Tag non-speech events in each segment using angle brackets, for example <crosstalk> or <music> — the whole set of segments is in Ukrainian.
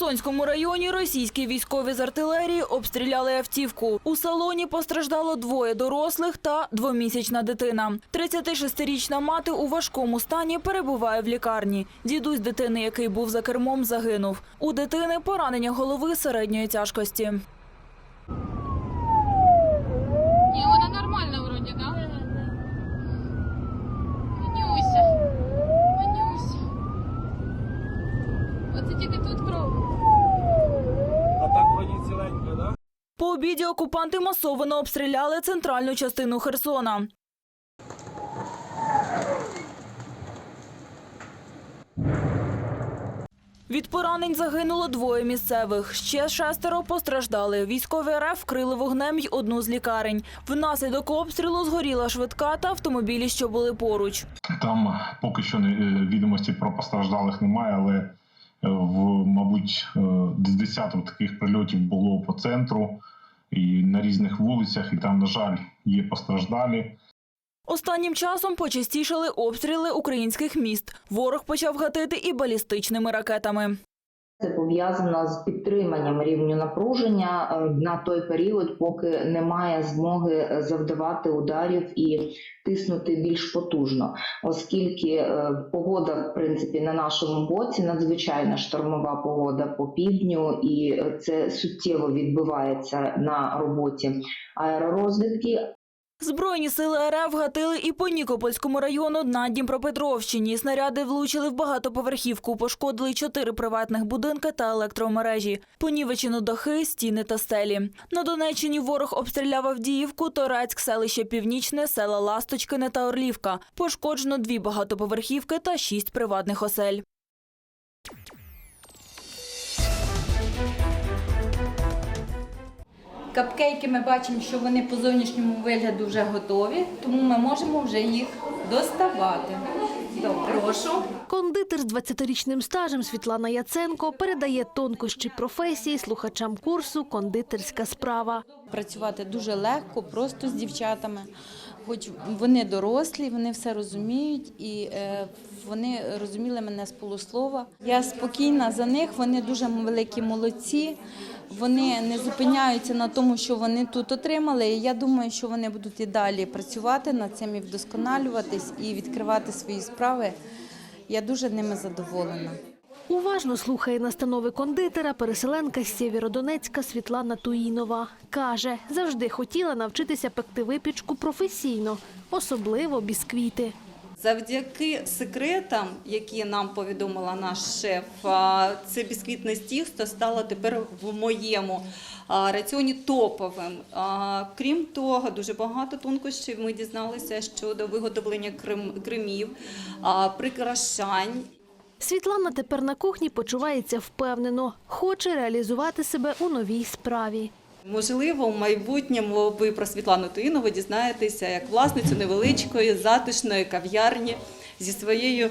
Херсонському районі російські військові з артилерії обстріляли автівку. У салоні постраждало двоє дорослих та двомісячна дитина. 36-річна мати у важкому стані перебуває в лікарні. Дідусь дитини, який був за кермом, загинув. У дитини поранення голови середньої тяжкості. Ні, вона нормальна вроді, да? Манюся. Манюся. Оце тільки тут кров. А так вроді ціленька, да? По обіді окупанти масово обстріляли центральну частину Херсона. Від поранень загинуло двоє місцевих. Ще шестеро постраждали. Військові РФ вкрили вогнем й одну з лікарень. Внаслідок обстрілу згоріла швидка та автомобілі, що були поруч. Там поки що е, відомості про постраждалих немає, але в мабуть е, з десяток таких прильотів було по центру і на різних вулицях, і там, на жаль, є постраждалі. Останнім часом почастішали обстріли українських міст. Ворог почав гатити і балістичними ракетами. Це пов'язано з підтриманням рівню напруження е, на той період, поки немає змоги е, завдавати ударів і тиснути більш потужно, оскільки е, погода, в принципі, на нашому боці надзвичайно штормова погода по півдню, і це суттєво відбивається на роботі аеророзвідки. Збройні сили РФ гатили і по Нікопольському району на Дніпропетровщині. Снаряди влучили в багатоповерхівку, пошкодили чотири приватних будинки та електромережі. Понівечено дахи, стіни та стелі. На Донеччині ворог обстріляв Авдіївку, Торецьк, селище Північне, села Ласточкине та Орлівка. Пошкоджено дві багатоповерхівки та шість приватних осель. Капкейки ми бачимо, що вони по зовнішньому вигляду вже готові, тому ми можемо вже їх доставати. Добре. Прошу. Кондитер з 20-річним стажем Світлана Яценко передає тонкощі професії слухачам курсу Кондитерська справа. Працювати дуже легко, просто з дівчатами. Хоч вони дорослі, вони все розуміють, і е, вони розуміли мене з полуслова. Я спокійна за них, вони дуже великі молодці. Вони не зупиняються на тому, що вони тут отримали. І я думаю, що вони будуть і далі працювати над цим і вдосконалюватись і відкривати свої справи. Я дуже ними задоволена. Уважно слухає настанови кондитера переселенка з Сєвєродонецька Світлана Туїнова. Каже, завжди хотіла навчитися пекти випічку професійно, особливо бісквіти. Завдяки секретам, які нам повідомила наш шеф, це бісквітне тісто стало тепер в моєму раціоні топовим. Крім того, дуже багато тонкощів ми дізналися щодо виготовлення крем- кремів, прикрашань. Світлана тепер на кухні почувається впевнено, хоче реалізувати себе у новій справі. Можливо, в майбутньому ви про Світлану Туїнову дізнаєтеся як власницю невеличкої затишної кав'ярні зі своєю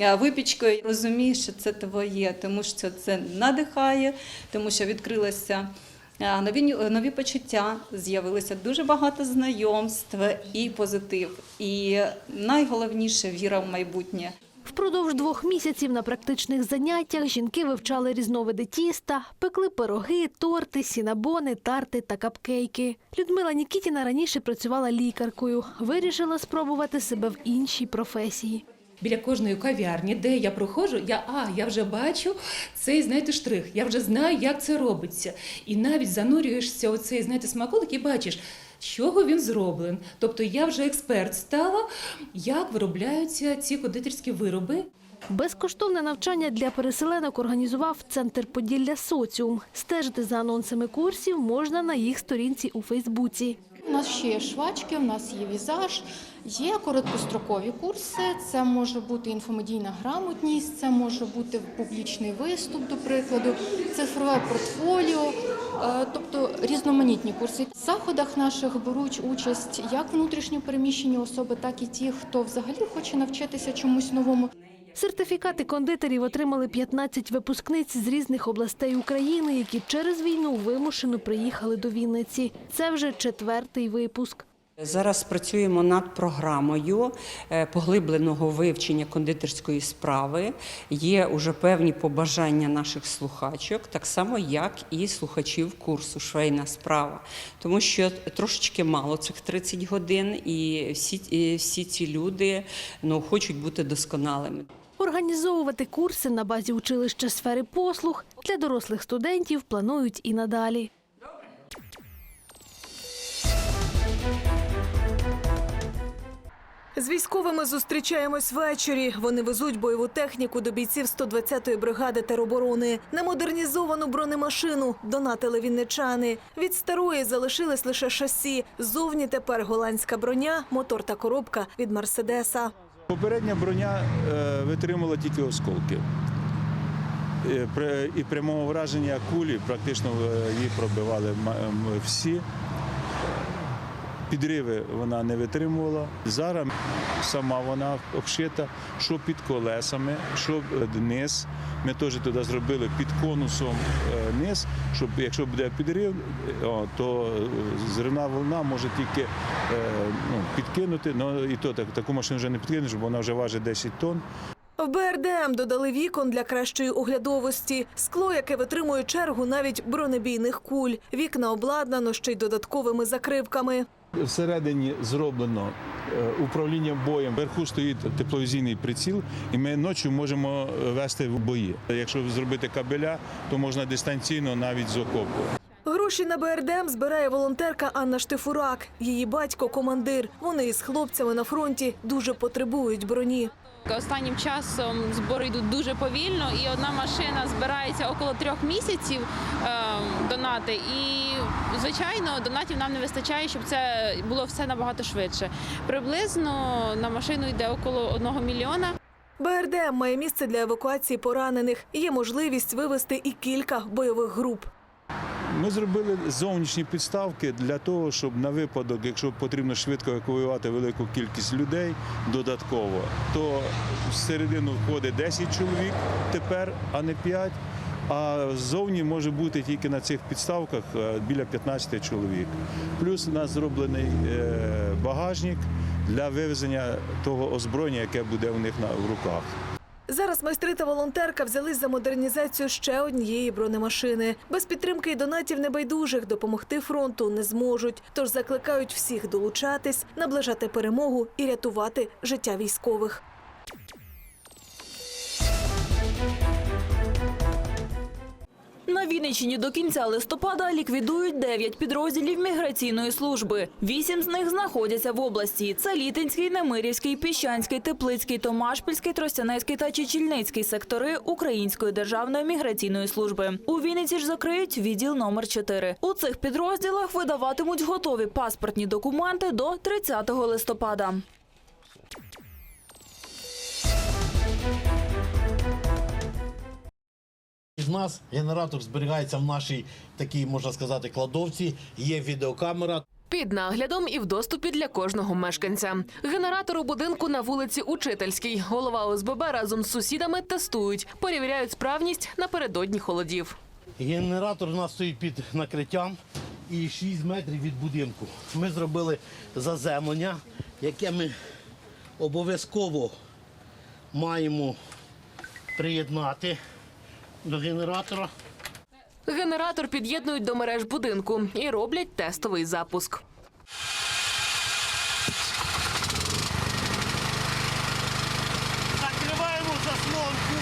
е, випічкою. Розумію, що це твоє, тому що це надихає, тому що відкрилося. е, Нові, нові почуття, з'явилося дуже багато знайомств і позитив. І найголовніше віра в майбутнє. Впродовж двох місяців на практичних заняттях жінки вивчали різновиди тіста, пекли пироги, торти, сінабони, тарти та капкейки. Людмила Нікітіна раніше працювала лікаркою, вирішила спробувати себе в іншій професії. Біля кожної кав'ярні, де я проходжу, я а я вже бачу цей знаєте штрих. Я вже знаю, як це робиться. І навіть занурюєшся у цей знаєте, смаколик і бачиш, чого він зроблений. Тобто я вже експерт стала, як виробляються ці кондитерські вироби. Безкоштовне навчання для переселенок організував центр Поділля Соціум. Стежити за анонсами курсів можна на їх сторінці у Фейсбуці. У нас ще є швачки, у нас є візаж, є короткострокові курси. Це може бути інфомедійна грамотність, це може бути публічний виступ, до прикладу, цифрове портфоліо, е, тобто різноманітні курси. В заходах наших беруть участь як внутрішньо переміщені особи, так і ті, хто взагалі хоче навчитися чомусь новому. Сертифікати кондитерів отримали 15 випускниць з різних областей України, які через війну вимушено приїхали до Вінниці. Це вже четвертий випуск. Зараз працюємо над програмою е, поглибленого вивчення кондитерської справи. Є уже певні побажання наших слухачок, так само як і слухачів курсу Швейна справа, тому що трошечки мало цих 30 годин, і всі, всі ці люди ну, хочуть бути досконалими. Організовувати курси на базі училища сфери послуг для дорослих студентів планують і надалі. З військовими зустрічаємось ввечері. Вони везуть бойову техніку до бійців 120-ї бригади тероборони. На модернізовану бронемашину донатили вінничани. Від старої залишились лише шасі. Зовні тепер голландська броня, мотор та коробка від Мерседеса. Попередня броня е, витримала тільки осколки. Е, І прямого враження кулі практично е, її пробивали всі. Підриви вона не витримувала. Зараз сама вона обшита, що під колесами, що е, низ. Ми теж туди зробили під конусом е, низ, щоб якщо буде підрив, е, то зривна волна може тільки ну, підкинути. Ну і то так, таку машину вже не підкинеш, бо вона вже важить 10 тонн. В БРДМ додали вікон для кращої оглядовості. Скло, яке витримує чергу навіть бронебійних куль. Вікна обладнано ще й додатковими закривками. Всередині зроблено е, управління боєм. Вверху стоїть тепловізійний приціл, і ми ночі можемо е, вести в бої. Якщо зробити кабеля, то можна дистанційно навіть з окопу. Гроші на БРДМ збирає волонтерка Анна Штифурак. Її батько командир. Вони із хлопцями на фронті дуже потребують броні. Останнім часом збори йдуть дуже повільно, і одна машина збирається около трьох місяців е, донати. І звичайно, донатів нам не вистачає, щоб це було все набагато швидше. Приблизно на машину йде около одного мільйона. БРДМ має місце для евакуації поранених. Є можливість вивести і кілька бойових груп. Ми зробили зовнішні підставки для того, щоб на випадок, якщо потрібно швидко евакуювати велику кількість людей додатково, то всередину входить 10 чоловік тепер, а не 5. А ззовні може бути тільки на цих підставках е, біля 15 чоловік. Плюс у нас зроблений е, багажник для вивезення того озброєння, яке буде у них в руках. Зараз майстри та волонтерка взялись за модернізацію ще однієї бронемашини. Без підтримки і донатів небайдужих допомогти фронту не зможуть. Тож закликають всіх долучатись, наближати перемогу і рятувати життя військових. На Вінниччині до кінця листопада ліквідують 9 підрозділів міграційної служби. Вісім з них знаходяться в області. Це Літинський, Немирівський, Піщанський, Теплицький, Томашпільський, Тростянецький та Чечільницький сектори Української державної міграційної служби. У Вінниці ж закриють відділ номер 4 У цих підрозділах видаватимуть готові паспортні документи до 30 листопада. В нас генератор зберігається в нашій такій, можна сказати, кладовці. Є відеокамера. Під наглядом і в доступі для кожного мешканця. Генератор у будинку на вулиці Учительській. Голова ОСББ разом з сусідами тестують, перевіряють справність напередодні холодів. Генератор у нас стоїть під накриттям і 6 метрів від будинку. Ми зробили заземлення, яке ми обов'язково маємо приєднати до генератора. Генератор під'єднують до мереж будинку і роблять тестовий запуск. Закриваємо заслонку.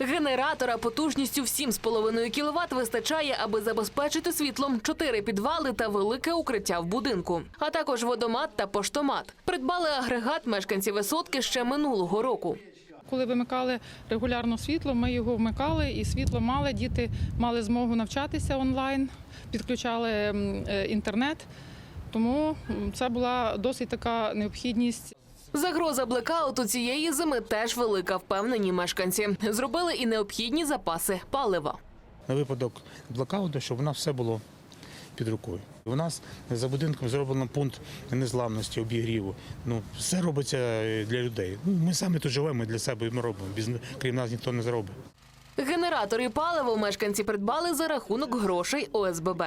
Генератора потужністю в 7,5 кВт вистачає, аби забезпечити світлом чотири підвали та велике укриття в будинку, а також водомат та поштомат. Придбали агрегат мешканці висотки ще минулого року. Коли вимикали регулярно світло, ми його вмикали і світло мали. Діти мали змогу навчатися онлайн, підключали е, інтернет. Тому це була досить така необхідність. Загроза блекауту цієї зими теж велика, впевнені мешканці. Зробили і необхідні запаси палива. на випадок блокауту, щоб у нас все було під рукою. У нас за будинком зроблено пункт незламності, обігріву. Ну, все робиться для людей. Ну, ми самі тут живемо, для себе ми робимо. Без, крім нас ніхто не зробить. Генератори і паливо мешканці придбали за рахунок грошей ОСББ.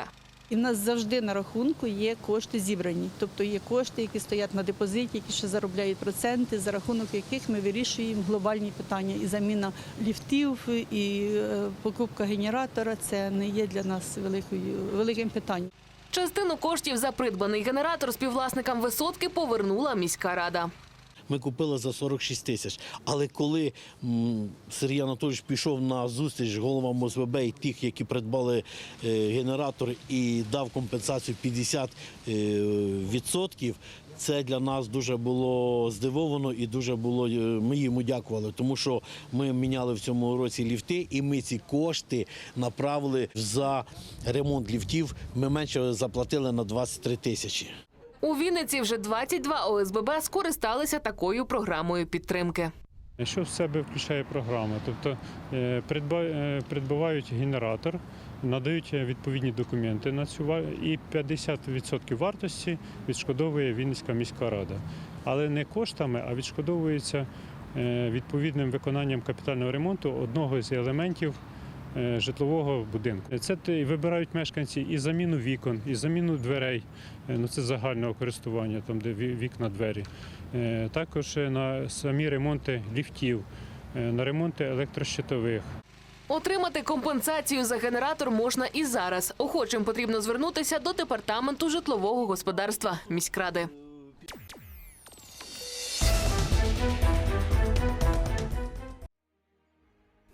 І в нас завжди на рахунку є кошти зібрані, тобто є кошти, які стоять на депозиті, які ще заробляють проценти, за рахунок яких ми вирішуємо глобальні питання. І заміна ліфтів, і е, покупка генератора це не є для нас великою великим питанням. Частину коштів за придбаний генератор співвласникам висотки повернула міська рада. Ми купили за 46 тисяч. Але коли Сергій Анатолійович пішов на зустріч головам ОСББ і тих, які придбали е, генератор і дав компенсацію 50 е, відсотків, це для нас дуже було здивовано і дуже було. е, Ми йому дякували, тому що ми міняли в цьому році ліфти, і ми ці кошти направили за ремонт ліфтів. Ми менше заплатили на 23 тисячі. У Вінниці вже 22 ОСББ скористалися такою програмою підтримки. Що в себе включає програма? Тобто е, е, придбавають генератор, надають відповідні документи на цю і 50% вартості відшкодовує Вінницька міська рада. Але не коштами, а відшкодовується е, відповідним виконанням капітального ремонту одного з елементів житлового будинку. Це вибирають мешканці і заміну вікон, і заміну дверей. Е, Ну це загального користування, там де вікна, двері. Е, Також е, на самі ремонти ліфтів, е, на ремонти електрощитових. Отримати компенсацію за генератор можна і зараз. Охочим потрібно звернутися до департаменту житлового господарства міськради.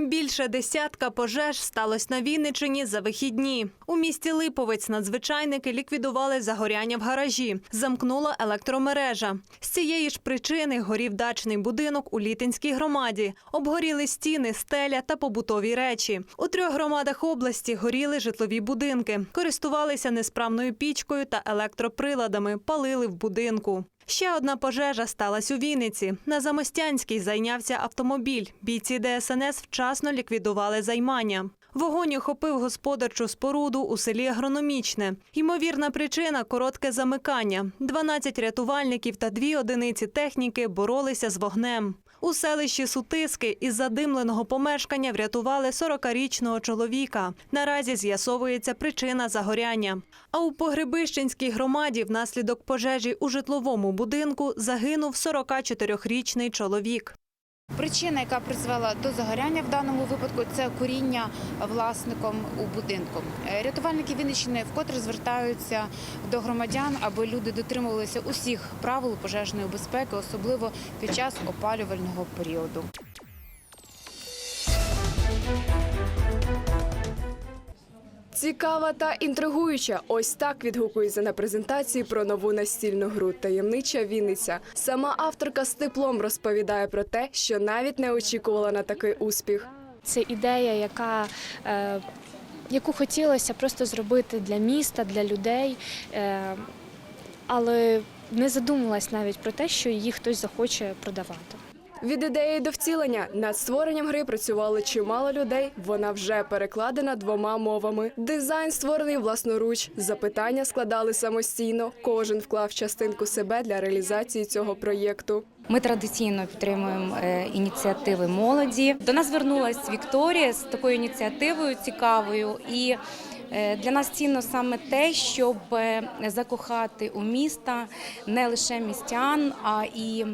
Більше десятка пожеж сталося на Вінничині за вихідні. У місті Липовець надзвичайники ліквідували загоряння в гаражі. Замкнула електромережа. З цієї ж причини горів дачний будинок у Літинській громаді. Обгоріли стіни, стеля та побутові речі. У трьох громадах області горіли житлові будинки, користувалися несправною пічкою та електроприладами, палили в будинку. Ще одна пожежа сталася у Вінниці. На Замостянській зайнявся автомобіль. Бійці ДСНС вчасно ліквідували займання. Вогонь охопив господарчу споруду у селі Агрономічне. Ймовірна причина коротке замикання. 12 рятувальників та дві одиниці техніки боролися з вогнем. У селищі Сутиски із задимленого помешкання врятували 40-річного чоловіка. Наразі з'ясовується причина загоряння. А у Погребищенській громаді внаслідок пожежі у житловому будинку загинув 44-річний чоловік. Причина, яка призвела до загоряння в даному випадку, це куріння власником у будинку. Е, Рятувальники Вінниччини вкотре звертаються до громадян, аби люди дотримувалися усіх правил пожежної безпеки, особливо під час опалювального періоду. Цікава та інтригуюча. Ось так відгукується на презентації про нову настільну гру Таємнича Вінниця. Сама авторка з теплом розповідає про те, що навіть не очікувала на такий успіх. Це ідея, яка е, яку хотілося просто зробити для міста, для людей, е, але не задумувалась навіть про те, що її хтось захоче продавати. Від ідеї до втілення над створенням гри працювали чимало людей. Вона вже перекладена двома мовами. Дизайн створений власноруч. Запитання складали самостійно. Кожен вклав частинку себе для реалізації цього проєкту. Ми традиційно підтримуємо е, ініціативи молоді. До нас звернулась Вікторія з такою ініціативою цікавою, і для нас цінно саме те, щоб е, закохати у міста не лише містян, а і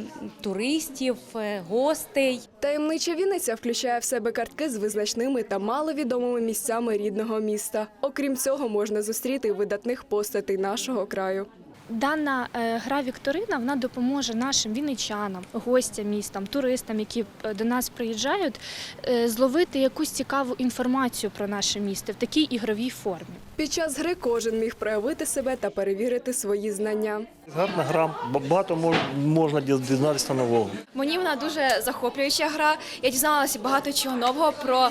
туристів, е, гостей. Таємнича Вінниця включає в себе картки з визначними та маловідомими місцями рідного міста. Окрім цього, можна зустріти видатних постатей нашого краю. Дана е, гра Вікторина вона допоможе нашим вінничанам, гостям містам, туристам, які е, до нас приїжджають, е, зловити якусь цікаву інформацію про наше місто в такій ігровій формі. Під час гри кожен міг проявити себе та перевірити свої знання. Гарна гра, багато мож- можна дізнатися нового. Мені вона дуже захоплююча гра. Я дізналася багато чого нового про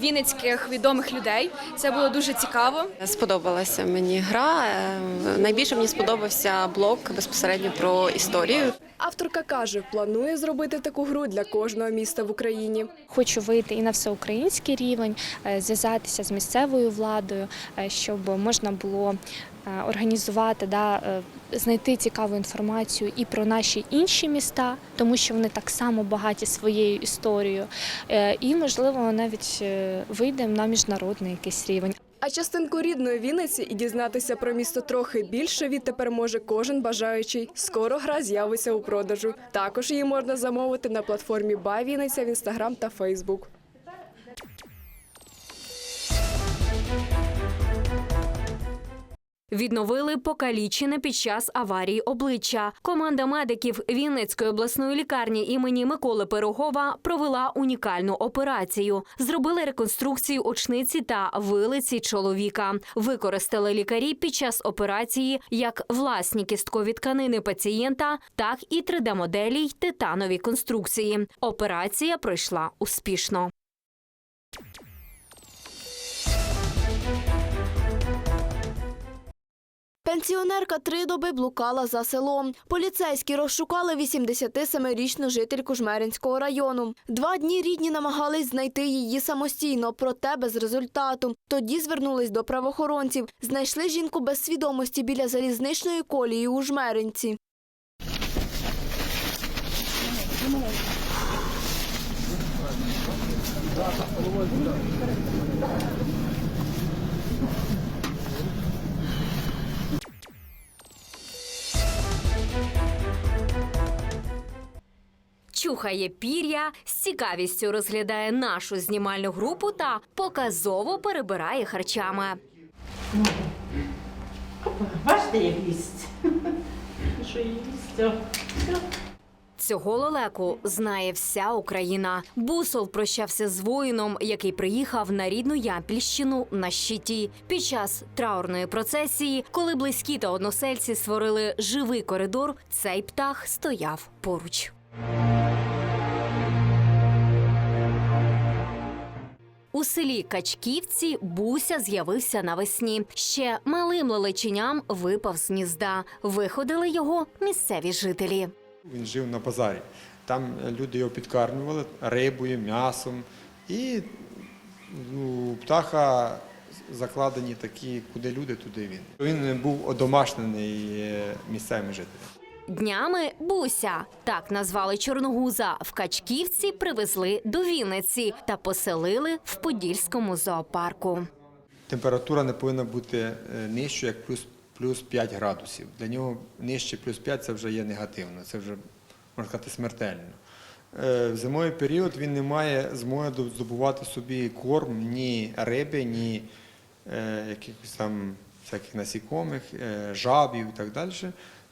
вінницьких відомих людей. Це було дуже цікаво. Сподобалася мені гра. Найбільше мені сподобався блок безпосередньо про історію. Авторка каже, планує зробити таку гру для кожного міста в Україні. Хочу вийти і на всеукраїнський рівень, е, зв'язатися з місцевою владою, е, щоб можна було е, організувати, да, знайти цікаву інформацію і про наші інші міста, тому що вони так само багаті своєю історією, і можливо навіть вийдемо на міжнародний якийсь рівень. А частинку рідної Вінниці і дізнатися про місто трохи більше відтепер може кожен бажаючий. Скоро гра з'явиться у продажу. Також її можна замовити на платформі Бай Вінниця в інстаграм та Фейсбук. Відновили покалічене під час аварії обличчя. Команда медиків Вінницької обласної лікарні імені Миколи Пирогова провела унікальну операцію. Зробили реконструкцію очниці та вилиці чоловіка. Використали лікарі під час операції як власні кісткові тканини пацієнта, так і 3D-моделі й титанові конструкції. Операція пройшла успішно. Пенсіонерка три доби блукала за селом. Поліцейські розшукали 87-річну жительку Жмеринського району. Два дні рідні намагались знайти її самостійно, проте без результату. Тоді звернулись до правоохоронців. Знайшли жінку без свідомості біля залізничної колії у Жмеринці. Чухає пір'я, з цікавістю розглядає нашу знімальну групу та показово перебирає харчами. Бачите, як їсть? <laughs> Що їсть? Цього лелеку знає вся Україна. Бусов прощався з воїном, який приїхав на рідну Ямпільщину на щиті. Під час траурної процесії, коли близькі та односельці створили живий коридор, цей птах стояв поруч. У селі Качківці Буся з'явився навесні. Ще малим лелеченям випав з гнізда. Виходили його місцеві жителі. Він жив на базарі. Там люди його підкармлювали рибою, м'ясом. І ну, у птаха закладені такі, куди люди, туди він. Він був одомашнений е, місцевими жителями. Днями Буся так назвали Чорногуза. В Качківці привезли до Вінниці та поселили в Подільському зоопарку. Температура не повинна бути е, нижчою, як плюс, плюс 5 градусів. Для нього нижче плюс 5 це вже є негативно, це вже, можна сказати, смертельно. Е, В зимовий період він не має змоги здобувати собі корм ні риби, ні е, якихось там всяких насікомих, жабів і так далі,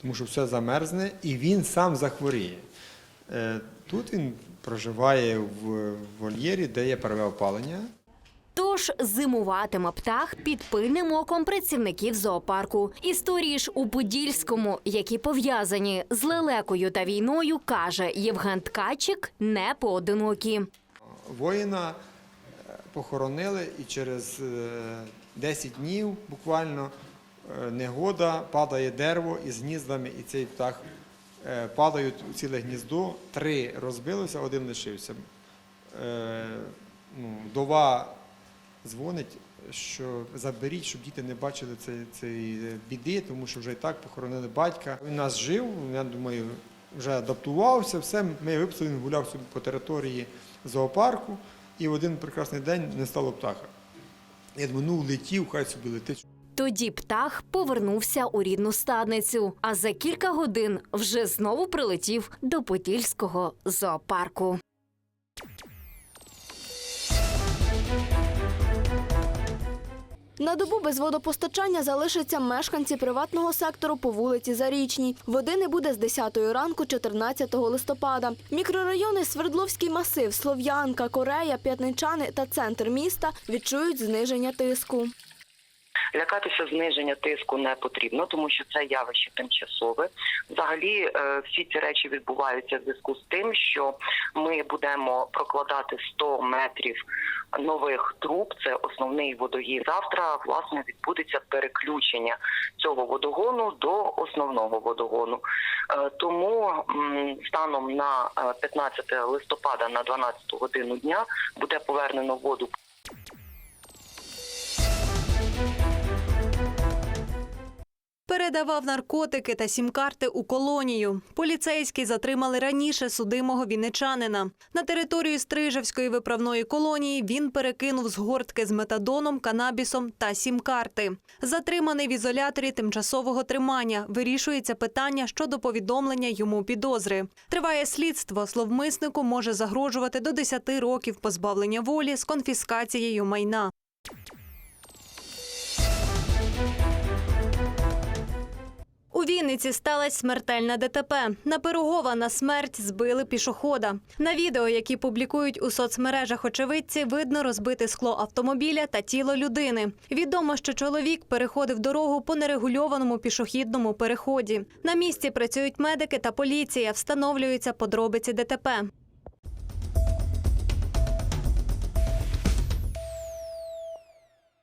тому що все замерзне і він сам захворіє. Е, Тут він проживає в вольєрі, де є парове опалення. Тож зимуватиме птах під пильним оком працівників зоопарку. Історії ж у Подільському, які пов'язані з лелекою та війною, каже Євген Ткачик, не поодинокі. Воїна е, похоронили і через е, 10 днів буквально е, негода, падає дерево із гніздами, і цей птах е, падають у ціле гніздо. Три розбилося, один лишився. Е, Ну, Дова дзвонить, що заберіть, щоб діти не бачили цієї біди, тому що вже і так похоронили батька. Він нас жив, я думаю, вже адаптувався, все. Ми випустили, він гуляв собі по території зоопарку, і в один прекрасний день не стало птаха. Я думаю, ну летів, хай собі летить. Тоді птах повернувся у рідну стадницю, а за кілька годин вже знову прилетів до Подільського зоопарку. На добу без водопостачання залишаться мешканці приватного сектору по вулиці Зарічній. Води не буде з 10 ранку 14 листопада. Мікрорайони Свердловський масив, Слов'янка, Корея, П'ятничани та центр міста відчують зниження тиску. Лякатися зниження тиску не потрібно, тому що це явище тимчасове. Взагалі, е, всі ці речі відбуваються в зв'язку з тим, що ми будемо прокладати 100 метрів нових труб. Це основний водогін. Завтра власне відбудеться переключення цього водогону до основного водогону. Е, Тому станом на е, 15 листопада на 12 годину дня буде повернено воду Передавав наркотики та сім-карти у колонію. Поліцейські затримали раніше судимого вінничанина. На територію Стрижевської виправної колонії він перекинув згортки з метадоном, канабісом та сім-карти. Затриманий в ізоляторі тимчасового тримання. Вирішується питання щодо повідомлення йому підозри. Триває слідство. Зловмиснику може загрожувати до 10 років позбавлення волі з конфіскацією майна. Вінниці сталася смертельна ДТП. На Пирогова на смерть збили пішохода. На відео, які публікують у соцмережах очевидці, видно розбите скло автомобіля та тіло людини. Відомо, що чоловік переходив дорогу по нерегульованому пішохідному переході. На місці працюють медики та поліція. Встановлюються подробиці ДТП.